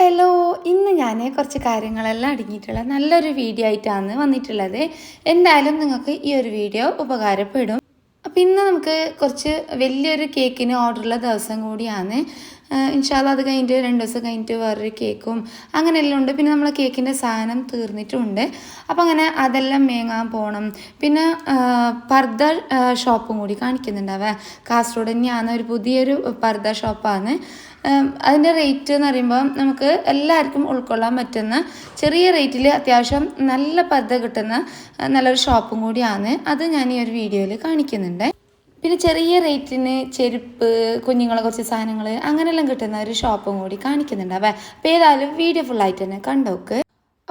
Hello ഇന്ന് ഞാൻ കുറച്ച് കാര്യങ്ങളെല്ലാം അടങ്ങിയിട്ടുള്ള നല്ലൊരു വീഡിയോ ആയിട്ടാണ് വന്നിട്ടുള്ളത്. എന്തായാലും നിങ്ങൾക്ക് ഈ ഒരു വീഡിയോ ഉപകാരപ്പെടും. അപ്പോൾ ഇന്ന് നമുക്ക് കുറച്ച് വലിയൊരു കേക്കിന് ഓർഡറുള്ള ദിവസം കൂടിയാണ്. ഇൻഷാല്ല അത് കഴിഞ്ഞിട്ട് രണ്ട് ദിവസം കഴിഞ്ഞിട്ട് വേറൊരു കേക്കും അങ്ങനെയെല്ലാം ഉണ്ട്. പിന്നെ നമ്മളെ കേക്കിന്റെ സാധനം തീർന്നിട്ടുണ്ട്. അപ്പോൾ അങ്ങനെ അതെല്ലാം മേങ്ങാൻ പോകണം പിന്നെ പർദ പർദ്ദ ഷോപ്പും കൂടി കാണിക്കുന്നുണ്ടാവേ. കാസർഗോഡ് തന്നെയാണ് ഒരു പുതിയൊരു പർദ്ദ ഷോപ്പാണ്. അതിന്റെ റേറ്റ് എന്ന് പറയുമ്പോൾ നമുക്ക് എല്ലാവർക്കും ഉൾക്കൊള്ളാൻ പറ്റുന്ന ചെറിയ റേറ്റിൽ അത്യാവശ്യം നല്ല പദ്ധ കിട്ടുന്ന നല്ലൊരു ഷോപ്പും കൂടിയാണ് അത് ഞാൻ ഈ ഒരു വീഡിയോയിൽ കാണിക്കുന്നുണ്ട്. പിന്നെ ചെറിയ റേറ്റിന് ചെരുപ്പ് കുഞ്ഞുങ്ങളെ കുറച്ച് സാധനങ്ങൾ അങ്ങനെയെല്ലാം കിട്ടുന്ന ഒരു ഷോപ്പും കൂടി കാണിക്കുന്നുണ്ട്. അപ്പം അപ്പോൾ ഏതായാലും വീഡിയോ ഫുള്ളായിട്ട് തന്നെ കണ്ടോക്ക്.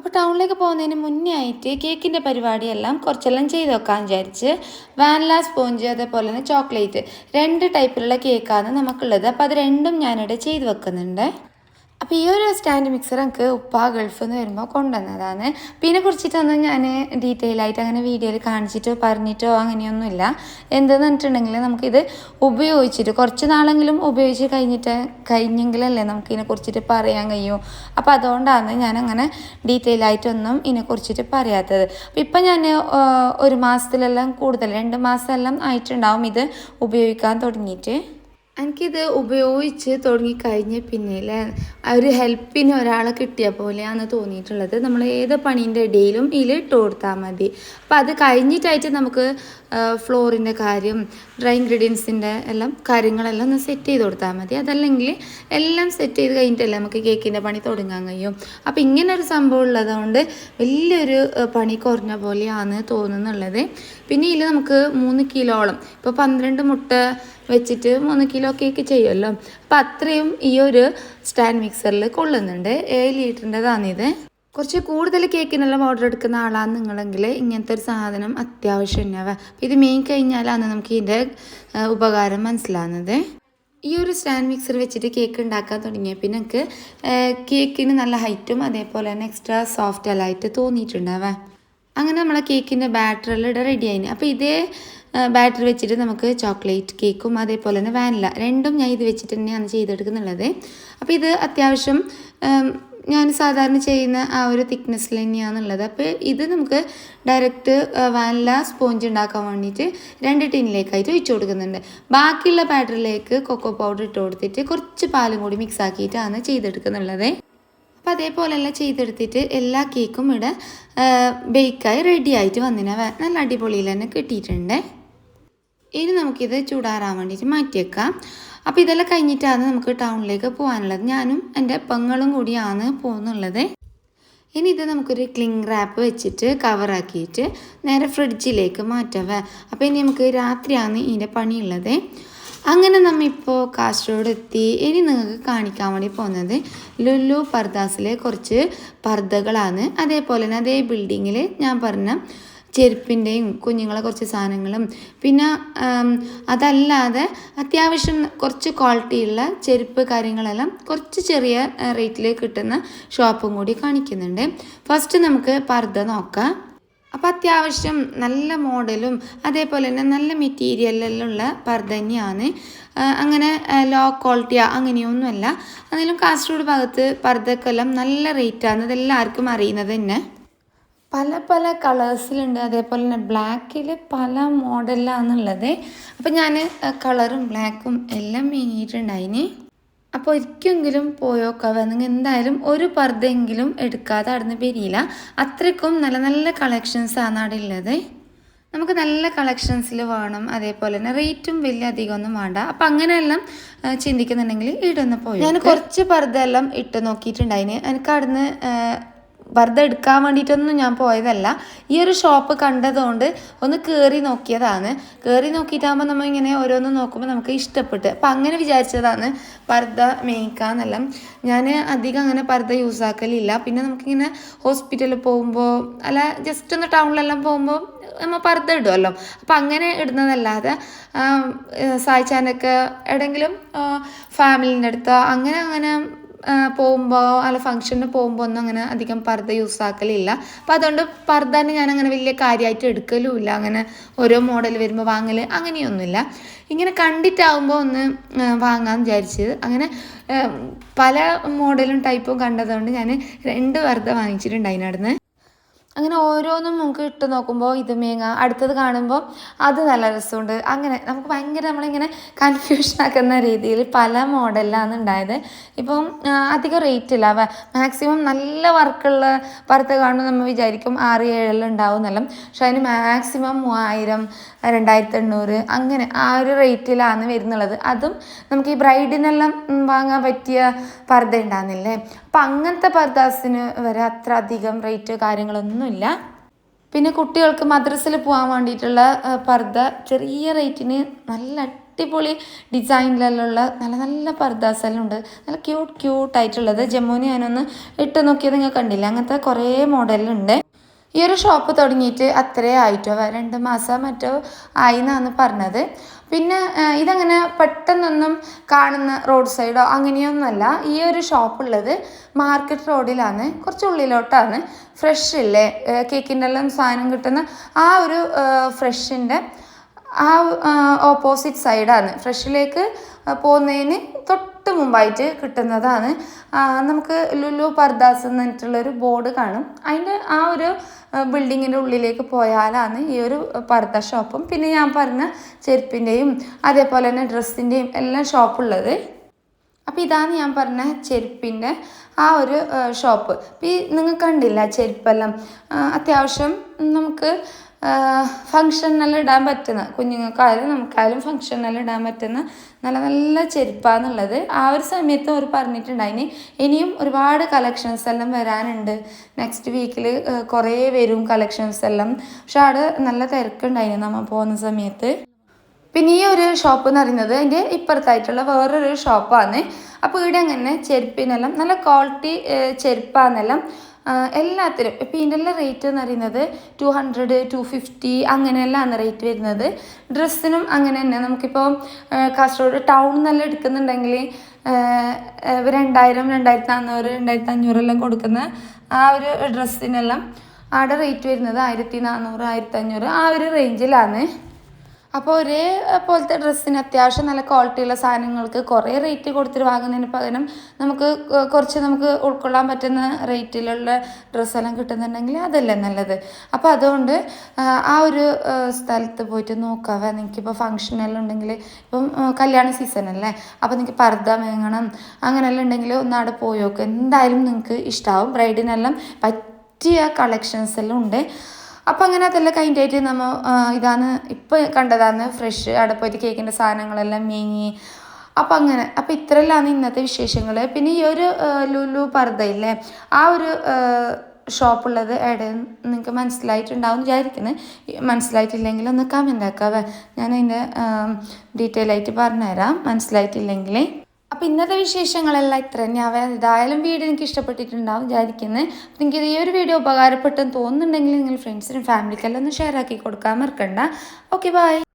അപ്പോൾ ടൗണിലേക്ക് പോകുന്നതിന് മുന്നേ ആയിട്ട് കേക്കിന്റെ പരിപാടിയെല്ലാം കുറച്ചെല്ലാം ചെയ്ത് വെക്കാൻ വിചാരിച്ച് വാനില സ്പോഞ്ച് അതേപോലെ തന്നെ ചോക്ലേറ്റ് രണ്ട് ടൈപ്പിലുള്ള കേക്കാണ് നമുക്കുള്ളത്. അപ്പോൾ അത് രണ്ടും ഞാനിവിടെ ചെയ്ത് വെക്കുന്നുണ്ട്. അപ്പോൾ ഈ ഒരു സ്റ്റാൻഡ് മിക്സർ എനിക്ക് ഉപ്പ ഗൾഫിൽ നിന്ന് വരുമ്പോൾ കൊണ്ടുവന്നതാണ്. പിന്നെ കുറിച്ചിട്ടൊന്നും ഞാൻ ഡീറ്റെയിൽ ആയിട്ട് അങ്ങനെ വീഡിയോയിൽ കാണിച്ചിട്ടോ പറഞ്ഞിട്ടോ അങ്ങനെയൊന്നുമില്ല. എന്തെന്ന് പറഞ്ഞിട്ടുണ്ടെങ്കിൽ നമുക്കിത് ഉപയോഗിച്ചിട്ട് കുറച്ച് നാളെങ്കിലും ഉപയോഗിച്ച് കഴിഞ്ഞിട്ട് കഴിഞ്ഞെങ്കിലല്ലേ നമുക്ക് ഇതിനെ കുറിച്ചിട്ട് പറയാൻ കഴിയൂ. അപ്പോൾ അതുകൊണ്ടാണ് ഞാനങ്ങനെ ഡീറ്റെയിൽ ആയിട്ടൊന്നും ഇതിനെ കുറിച്ചിട്ട് പറയാത്തത്. അപ്പോൾ ഇപ്പം ഞാൻ ഒരു മാസത്തിലെല്ലാം കൂടുതൽ രണ്ട് മാസമെല്ലാം ആയിട്ടുണ്ടാവും ഇത് ഉപയോഗിക്കാൻ തുടങ്ങിയിട്ട്. എനിക്കിത് ഉപയോഗിച്ച് തുടങ്ങിക്കഴിഞ്ഞ പിന്നിലെ ഒരു ഹെൽപ്പിന് ഒരാളെ കിട്ടിയ പോലെയാണ് തോന്നിയിട്ടുള്ളത്. നമ്മൾ ഏത് പണീന്റെ ഇടയിലും ഇതിൽ ഇട്ട് കൊടുത്താൽ മതി. അപ്പം അത് കഴിഞ്ഞിട്ടായിട്ട് നമുക്ക് ഫ്ലോറിന്റെ കാര്യം ഡ്രൈ ഇൻഗ്രീഡിയൻസിന്റെ എല്ലാം കാര്യങ്ങളെല്ലാം ഒന്ന് സെറ്റ് ചെയ്ത് കൊടുത്താൽ മതി. അതല്ലെങ്കിൽ എല്ലാം സെറ്റ് ചെയ്ത് കഴിഞ്ഞിട്ടല്ലേ നമുക്ക് കേക്കിന്റെ പണി തുടങ്ങാൻ കഴിയും. അപ്പം ഇങ്ങനെ ഒരു സംഭവം ഉള്ളതുകൊണ്ട് വലിയൊരു പണി കുറഞ്ഞ പോലെയാണ് തോന്നുന്നുള്ളത്. പിന്നെ ഇതിൽ നമുക്ക് മൂന്ന് കിലോളം ഇപ്പോൾ പന്ത്രണ്ട് മുട്ട വെച്ചിട്ട് മൂന്ന് കിലോ കേക്ക് ചെയ്യുമല്ലോ. അപ്പം അത്രയും ഈ ഒരു സ്റ്റാൻഡ് മിക്സറിൽ കൊള്ളുന്നുണ്ട്. ഏഴ് ലിറ്ററിന്റെതാണിത് കുറച്ച് കൂടുതൽ കേക്കിനെല്ലാം ഓർഡർ എടുക്കുന്ന ആളാണ് നിങ്ങളെങ്കിൽ ഇങ്ങനത്തെ ഒരു സാധനം അത്യാവശ്യം അപ്പം ഇത് മെയിൻ കഴിഞ്ഞാലാണ് നമുക്ക് ഇതിന്റെ ഉപകാരം മനസ്സിലാകുന്നത് ഈ ഒരു സ്റ്റാൻഡ് മിക്സർ വെച്ചിട്ട് കേക്ക് ഉണ്ടാക്കാൻ തുടങ്ങിയ പിന്നെ നമുക്ക് കേക്കിന് നല്ല ഹൈറ്റും അതേപോലെ തന്നെ എക്സ്ട്രാ സോഫ്റ്റ് എല്ലായിട്ട് തോന്നിയിട്ടുണ്ടാവുക അങ്ങനെ നമ്മളെ കേക്കിന്റെ ബാറ്ററിൽ ഇവിടെ ആയിന്. അപ്പോൾ ഇതേ ബാറ്ററി വെച്ചിട്ട് നമുക്ക് ചോക്ലേറ്റ് കേക്കും അതേപോലെ തന്നെ വാനില രണ്ടും ഞാൻ ഇത് വെച്ചിട്ട് തന്നെയാണ് ചെയ്തെടുക്കുന്നുള്ളത്. അപ്പോൾ ഇത് അത്യാവശ്യം ഞാൻ സാധാരണ ചെയ്യുന്ന ആ ഒരു തിക്നെസ്സിൽ തന്നെയാണുള്ളത്. അപ്പോൾ ഇത് നമുക്ക് ഡയറക്റ്റ് വാനില സ്പോഞ്ച് ഉണ്ടാക്കാൻ വേണ്ടിയിട്ട് രണ്ട് ടിന്നിലേക്കായിട്ട് ഒഴിച്ചു കൊടുക്കുന്നുണ്ട്. ബാക്കിയുള്ള ബാറ്ററിലേക്ക് കൊക്കോ പൗഡർ ഇട്ട് കൊടുത്തിട്ട് കുറച്ച് പാലും കൂടി മിക്സ് ആക്കിയിട്ടാണ് ചെയ്തെടുക്കുന്നുള്ളത്. അപ്പോൾ അതേപോലെല്ലാം ചെയ്തെടുത്തിട്ട് എല്ലാ കേക്കും ഇവിടെ ബേക്കായി റെഡി ആയിട്ട് വന്നിനെ. നല്ല അടിപൊളിയിൽ തന്നെ കിട്ടിയിട്ടുണ്ട്. ഇനി നമുക്കിത് ചൂടാറാൻ വേണ്ടിയിട്ട് മാറ്റിയേക്കാം. അപ്പോൾ ഇതെല്ലാം കഴിഞ്ഞിട്ടാണ് നമുക്ക് ടൗണിലേക്ക് പോകാനുള്ളത്. ഞാനും എന്റെ പെങ്ങളും കൂടിയാണ് പോകുന്നുള്ളത്. ഇനി ഇത് നമുക്കൊരു ക്ലിങ് റാപ്പ് വെച്ചിട്ട് കവറാക്കിയിട്ട് നേരെ ഫ്രിഡ്ജിലേക്ക് മാറ്റാവേ. അപ്പോൾ ഇനി നമുക്ക് രാത്രിയാണ് ഇതിന്റെ പണിയുള്ളത്. അങ്ങനെ നമ്മിപ്പോൾ കാസർഗോഡ് എത്തി ഇനി നിങ്ങൾക്ക് കാണിക്കാൻ വേണ്ടി പോകുന്നത് ലുല്ലു പർദാസിലെ കുറച്ച് പർദ്ദകളാണ് അതേപോലെ തന്നെ അതേ ബിൽഡിങ്ങിൽ ഞാൻ പറഞ്ഞ ചെരുപ്പിന്റെയും കുഞ്ഞുങ്ങളെ കുറച്ച് സാധനങ്ങളും. പിന്നെ അതല്ലാതെ അത്യാവശ്യം കുറച്ച് ക്വാളിറ്റിയുള്ള ചെരുപ്പ് കാര്യങ്ങളെല്ലാം കുറച്ച് ചെറിയ റേറ്റിൽ കിട്ടുന്ന ഷോപ്പും കൂടി കാണിക്കുന്നുണ്ട്. ഫസ്റ്റ് നമുക്ക് പർദ്ദ നോക്കാം. അപ്പോൾ അത്യാവശ്യം നല്ല മോഡലും അതേപോലെ തന്നെ നല്ല മെറ്റീരിയലിലുള്ള പർദ്ദ തന്നെയാണ്. അങ്ങനെ ലോ ക്വാളിറ്റിയാ അങ്ങനെയൊന്നുമല്ല. എന്നാലും കാസർഗോഡ് ഭാഗത്ത് പർദ്ദക്കെല്ലാം നല്ല റേറ്റാണ് അതെല്ലാവർക്കും അറിയുന്നത് തന്നെ. പല പല കളേഴ്സിലുണ്ട്. അതേപോലെ തന്നെ ബ്ലാക്കിൽ പല മോഡലിലാണുള്ളത്. അപ്പോൾ ഞാൻ കളറും ബ്ലാക്കും എല്ലാം മേങ്ങിയിട്ടുണ്ടായിന് അപ്പോൾ ഒരിക്കലെങ്കിലും പോയോക്കാവ നിങ്ങൾ എന്തായാലും ഒരു പർദ്ദയെങ്കിലും എടുക്കാതെ അവിടുന്ന് പിരിയില്ല. അത്രയ്ക്കും നല്ല നല്ല കളക്ഷൻസ് ആണ് അവിടെ ഉള്ളത്. നമുക്ക് നല്ല കളക്ഷൻസിൽ വേണം. അതേപോലെ തന്നെ റേറ്റും വലിയ അധികമൊന്നും വേണ്ട. അപ്പം അങ്ങനെയെല്ലാം ചിന്തിക്കുന്നുണ്ടെങ്കിൽ ഇടുന്ന പോയി? ഞാൻ കുറച്ച് പർദ്ദ എല്ലാം ഇട്ട് നോക്കിയിട്ടുണ്ടായിന്. എനിക്ക് അവിടുന്ന് പർദ്ദ എടുക്കാൻ വേണ്ടിയിട്ടൊന്നും ഞാൻ പോയതല്ല. ഈ ഒരു ഷോപ്പ് കണ്ടതുകൊണ്ട് ഒന്ന് കയറി നോക്കിയതാണ്. കയറി നോക്കിയിട്ടാകുമ്പോൾ നമ്മൾ ഇങ്ങനെ ഓരോന്ന് നോക്കുമ്പോൾ നമുക്ക് ഇഷ്ടപ്പെട്ട്. അപ്പം അങ്ങനെ വിചാരിച്ചതാണ് പർദ്ദ മേയ്ക്കാന്നെല്ലാം ഞാൻ അധികം അങ്ങനെ പർദ്ദ യൂസ് ആക്കലില്ല. പിന്നെ നമുക്കിങ്ങനെ ഹോസ്പിറ്റലിൽ പോകുമ്പോൾ അല്ല ജസ്റ്റ് ഒന്ന് ടൗണിലെല്ലാം പോകുമ്പോൾ നമ്മൾ പർദ്ദ ഇടുമല്ലോ അപ്പം അങ്ങനെ ഇടുന്നതല്ലാതെ സായിച്ചാനൊക്കെ എവിടെയെങ്കിലും ഫാമിലിന്റെ അടുത്തോ അങ്ങനെ അങ്ങനെ പോകുമ്പോൾ അല്ല ഫംഗ്ഷന് പോകുമ്പോൾ ഒന്നും അങ്ങനെ അധികം പർദ്ദ യൂസ് ആക്കലില്ല. അപ്പോൾ അതുകൊണ്ട് പർദ്ദനെ ഞാൻ അങ്ങനെ വലിയ കാര്യമായിട്ട് എടുക്കലുമില്ല അങ്ങനെ ഓരോ മോഡൽ വരുമ്പോൾ വാങ്ങൽ അങ്ങനെയൊന്നുമില്ല ഇങ്ങനെ കണ്ടിട്ടാവുമ്പോൾ ഒന്ന് വാങ്ങാൻ വിചാരിച്ചത്. അങ്ങനെ പല മോഡലും ടൈപ്പും കണ്ടതുകൊണ്ട് ഞാൻ രണ്ട് പർദ്ദ വാങ്ങിച്ചിട്ടുണ്ട് അതിനടുന്ന് അങ്ങനെ ഓരോന്നും നമുക്ക് ഇട്ട് നോക്കുമ്പോൾ ഇത് മേങ്ങ അടുത്തത് കാണുമ്പോൾ അത് നല്ല രസമുണ്ട്. അങ്ങനെ നമുക്ക് ഭയങ്കര നമ്മളിങ്ങനെ കൺഫ്യൂഷൻ ആക്കുന്ന രീതിയിൽ പല മോഡലിലാണ് ഉണ്ടായത്. ഇപ്പം അധികം റേറ്റ് ഇല്ല. മാക്സിമം നല്ല വർക്കുള്ള പുറത്ത് കാണുമ്പോൾ നമ്മൾ വിചാരിക്കും ആറ് ഏഴെല്ലാം ഉണ്ടാവും എന്നല്ല പക്ഷെ അതിന് മാക്സിമം മൂവായിരം രണ്ടായിരത്തി എണ്ണൂറ് അങ്ങനെ ആ ഒരു റേറ്റിലാണ് വരുന്നുള്ളത്. അതും നമുക്ക് ഈ ബ്രൈഡിനെല്ലാം വാങ്ങാൻ പറ്റിയ പർദ്ദ ഉണ്ടാകുന്നില്ലേ അപ്പം അങ്ങനത്തെ പർദാസിന് വരെ അത്ര അധികം റേറ്റ് കാര്യങ്ങളൊന്നുമില്ല. പിന്നെ കുട്ടികൾക്ക് മദ്രസയിൽ പോകാൻ വേണ്ടിയിട്ടുള്ള പർദ്ദ ചെറിയ റേറ്റിന് നല്ല അടിപൊളി ഡിസൈനിലുള്ള നല്ല നല്ല പർദ്ദാസെല്ലാം ഉണ്ട് നല്ല ക്യൂട്ട് ക്യൂട്ടായിട്ടുള്ളത് ജമ്മുവിന് ഞാനൊന്ന് ഇട്ട് നോക്കിയത് നിങ്ങൾ കണ്ടില്ല? അങ്ങനത്തെ കുറേ മോഡലുണ്ട് ഈ ഒരു ഷോപ്പ് തുടങ്ങിയിട്ട് അത്രേ ആയിട്ടോ? രണ്ട് മാസം മറ്റോ ആയി എന്നാണ് പറഞ്ഞത്. പിന്നെ ഇതങ്ങനെ പെട്ടെന്നൊന്നും കാണുന്ന റോഡ് സൈഡോ അങ്ങനെയൊന്നുമല്ല. ഈ ഒരു ഷോപ്പുള്ളത് മാർക്കറ്റ് റോഡിലാണ് കുറച്ച് ഉള്ളിലോട്ടാണ്. ഫ്രഷ് ഇല്ലേ? കേക്കിന്റെ എല്ലാം സാധനം കിട്ടുന്ന ആ ഒരു ഫ്രഷിന്റെ ആ ഓപ്പോസിറ്റ് സൈഡാണ് ഫ്രഷിലേക്ക് പോകുന്നതിന് തൊട്ട് മുമ്പായിട്ട് കിട്ടുന്നതാണ്. നമുക്ക് ലുലു പർദാസ് എന്ന് പറഞ്ഞിട്ടുള്ളൊരു ബോർഡ് കാണും. അതിന്റെ ആ ഒരു ബിൽഡിങ്ങിന്റെ ഉള്ളിലേക്ക് പോയാലാണ് ഈ ഒരു പർദ്ദ ഷോപ്പും. പിന്നെ ഞാൻ പറഞ്ഞ ചെരുപ്പിന്റെയും അതേപോലെ തന്നെ ഡ്രസ്സിന്റെയും എല്ലാം ഷോപ്പുള്ളത്. അപ്പോൾ ഇതാണ് ഞാൻ പറഞ്ഞ ചെരുപ്പിന്റെ ആ ഒരു ഷോപ്പ്. ഈ നിങ്ങൾ കണ്ടില്ല ചെരുപ്പെല്ലാം? അത്യാവശ്യം നമുക്ക് ഫങ്ഷനെല്ലാം ഇടാൻ പറ്റുന്ന കുഞ്ഞുങ്ങൾക്കായാലും നമുക്കായാലും ഫങ്ഷനെല്ലാം ഇടാൻ പറ്റുന്ന നല്ല നല്ല ചെരുപ്പാന്നുള്ളത് ആ ഒരു സമയത്ത് അവർ പറഞ്ഞിട്ടുണ്ടായിന് ഇനിയും ഒരുപാട് കളക്ഷൻസ് എല്ലാം വരാനുണ്ട്. നെക്സ്റ്റ് വീക്കിൽ കുറേ വരും കളക്ഷൻസ് എല്ലാം. പക്ഷെ അവിടെ നല്ല തിരക്കുണ്ടായിന് നമ്മൾ പോകുന്ന സമയത്ത്. പിന്നെ ഈ ഒരു ഷോപ്പ് എന്ന് പറയുന്നത് എന്റെ ഇപ്പുറത്തായിട്ടുള്ള വേറൊരു ഷോപ്പാണ് അപ്പോൾ ഇവിടെ അങ്ങനെ ചെരുപ്പിനെല്ലാം നല്ല ക്വാളിറ്റി ചെരുപ്പാന്നെല്ലാം ആ, എല്ലാത്തിനും. ഇപ്പം ഇതിന്റെ റേറ്റ് എന്ന് പറയുന്നത് ടു ഹൺഡ്രഡ് ടു ഫിഫ്റ്റി അങ്ങനെയെല്ലാമാണ് റേറ്റ് വരുന്നത്. ഡ്രസ്സിനും അങ്ങനെ തന്നെ. നമുക്കിപ്പോൾ കാസർഗോഡ് ടൗൺ നല്ല എടുക്കുന്നുണ്ടെങ്കിൽ രണ്ടായിരം രണ്ടായിരത്തി നാന്നൂറ് രണ്ടായിരത്തി അഞ്ഞൂറെല്ലാം കൊടുക്കുന്ന ആ ഒരു ഡ്രസ്സിനെല്ലാം അവിടെ റേറ്റ് വരുന്നത് ആയിരത്തി നാന്നൂറ് ആയിരത്തി അഞ്ഞൂറ് ആ ഒരു റേഞ്ചിലാണ് അപ്പോൾ ഒരേ പോലത്തെ ഡ്രസ്സിന് അത്യാവശ്യം നല്ല ക്വാളിറ്റിയുള്ള സാധനങ്ങൾക്ക് കുറേ റേറ്റ് കൊടുത്തിട്ട് വാങ്ങുന്നതിന് പകരം നമുക്ക് കുറച്ച് നമുക്ക് ഉൾക്കൊള്ളാൻ പറ്റുന്ന റേറ്റിലുള്ള ഡ്രസ്സെല്ലാം കിട്ടുന്നുണ്ടെങ്കിൽ അതല്ലേ നല്ലത്. അപ്പോൾ അതുകൊണ്ട് ആ, ഒരു സ്ഥലത്ത് പോയിട്ട് നോക്കാവേ. നിങ്ങൾക്കിപ്പോൾ ഫങ്ഷനെല്ലാം ഉണ്ടെങ്കിൽ ഇപ്പം കല്യാണ സീസൺ അല്ലേ? അപ്പോൾ നിങ്ങൾക്ക് പർദ്ദ വേങ്ങണം അങ്ങനെയെല്ലാം ഉണ്ടെങ്കിൽ ഒന്ന് അവിടെ പോയി നോക്കുക എന്തായാലും നിങ്ങൾക്ക് ഇഷ്ടമാവും ബ്രൈഡിനെല്ലാം പറ്റിയ കളക്ഷൻസ് എല്ലാം ഉണ്ട്. അപ്പം അങ്ങനെ അതെല്ലാം കഴിഞ്ഞിട്ട് നമ്മൾ ഇതാണ് ഇപ്പോൾ കണ്ടതാണ് ഫ്രഷ് അവിടെ പോയിട്ട് കേക്കിന്റെ സാധനങ്ങളെല്ലാം മേങ്ങി. അപ്പം അങ്ങനെ അപ്പം ഇത്രയെല്ലാം ഇന്നത്തെ വിശേഷങ്ങൾ പിന്നെ ഈ ഒരു ലുലു പർദ്ദയില്ലേ ആ ഒരു ഷോപ്പുള്ളത് എവിടെ നിങ്ങൾക്ക് മനസ്സിലായിട്ടുണ്ടാവും വിചാരിക്കുന്നത് മനസ്സിലായിട്ടില്ലെങ്കിൽ ഒന്ന് കമന്റ് ആക്കാവേ. ഞാൻ അതിന്റെ ഡീറ്റെയിൽ ആയിട്ട് പറഞ്ഞുതരാം. മനസ്സിലായിട്ടില്ലെങ്കിൽ അപ്പോൾ ഇന്നത്തെ വിശേഷങ്ങളെല്ലാം ഇത്ര തന്നെയാവേ ഏതായാലും വീഡിയോ എനിക്ക് ഇഷ്ടപ്പെട്ടിട്ടുണ്ടാവും വിചാരിക്കുന്നത് അപ്പം നിങ്ങൾക്ക് ഈ ഒരു വീഡിയോ ഉപകാരപ്പെട്ടെന്ന് തോന്നുന്നുണ്ടെങ്കിൽ നിങ്ങൾ ഫ്രണ്ട്സിനും ഫാമിലിക്കെല്ലാം ഒന്ന് ഷെയർ ആക്കി കൊടുക്കാൻ മറക്കണ്ട. Okay bye